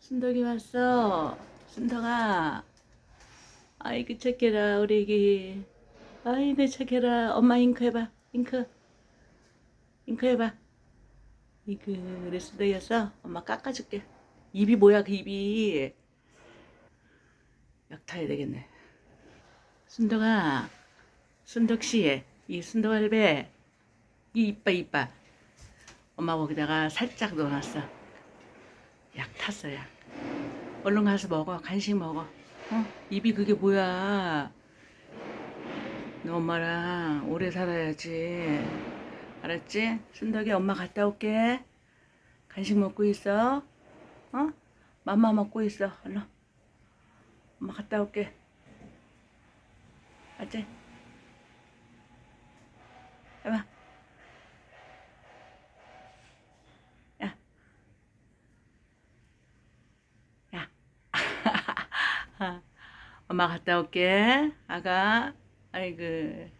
순덕이 왔어. 순덕아. 아이고 착해라 우리 애기. 아이고 착해라. 엄마 잉크 해봐. 잉크. 잉크 해봐. 이그 우리 순덕이었어. 엄마 깎아줄게. 입이 뭐야 그 입이. 약 타야 되겠네. 순덕아. 순덕씨. 이 순덕 할배. 이 이빠 이빠. 엄마 거기다가 살짝 넣어놨어. 약 탔어 약. 얼른 가서 먹어. 간식 먹어. 어? 입이 그게 뭐야? 너 엄마랑 오래 살아야지. 알았지? 순덕이 엄마 갔다 올게. 간식 먹고 있어. 어? 맘마 먹고 있어. 얼른. 엄마 갔다 올게. 알지? 해봐. 야. 야. 엄마 갔다 올게. 아가. 아이고.